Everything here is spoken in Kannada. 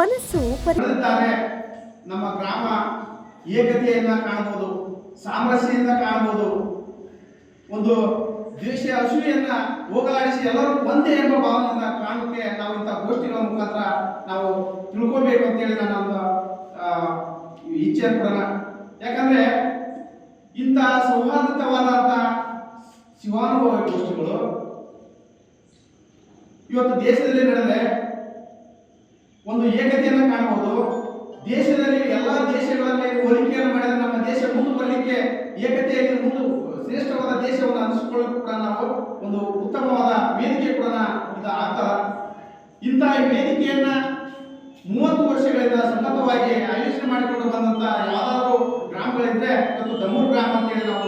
ಮನಸ್ಸು ನಮ್ಮ ಗ್ರಾಮ ಏಕತೆಯನ್ನ ಕಾಣಬಹುದು, ಸಾಮರಸ್ಯದಿಂದ ಕಾಣಬಹುದು. ಒಂದು ದ್ವೇಷ ಅಸೂಯನ್ನ ಹೋಗಲಾಡಿಸಿ ಎಲ್ಲರೂ ಒಂದೇ ಎಂಬ ಭಾವನೆಯಿಂದ ಕಾಣಕ್ಕೆ ನಾವು ಇಂಥ ಗೋಷ್ಠಿಗಳ ಮುಖಾಂತರ ನಾವು ತಿಳ್ಕೋಬೇಕು ಅಂತೇಳಿ ನನ್ನ ಒಂದು ಇಚ್ಛೆ ಕೂಡ ಯಾಕಂದ್ರೆ ಇಂಥ ಸೌಹಾರ್ದಯುತವಾದಂಥ ಶಿವಾನುಭವ ಗೋಷ್ಠಿಗಳು ಇವತ್ತು ದೇಶದಲ್ಲಿ ನಡೆದರೆ ಒಂದು ಏಕತೆಯನ್ನು ಕಾಣಬಹುದು. ದೇಶದಲ್ಲಿ ಎಲ್ಲ ದೇಶಗಳಲ್ಲಿ ಹೋಲಿಕೆಯನ್ನು ಮಾಡಿದ್ರೆ ನಮ್ಮ ದೇಶ ಮುಂದೆ ಬರಲಿಕ್ಕೆ ಏಕತೆಯಲ್ಲಿ ಮುಂದೆ ಶ್ರೇಷ್ಠವಾದ ದೇಶವನ್ನು ಅನಿಸಿಕೊಳ್ಳೋಕೆ ಕೂಡ ನಾವು ಒಂದು ಉತ್ತಮವಾದ ವೇದಿಕೆ ಕೂಡ ಇದು ಆಗ್ತದ ಇಂತಹ ವೇದಿಕೆಯನ್ನ ಮೂವತ್ತು ವರ್ಷಗಳಿಂದ ಸತತವಾಗಿ ಆಯೋಜನೆ ಮಾಡಿಕೊಂಡು ಬಂದಂತ ಯಾವ್ದಾದ್ರು ಗ್ರಾಮಗಳಿದ್ರೆ ಅದು ದಮೂರ್ ಗ್ರಾಮ ಅಂತೇಳಿ ನಾವು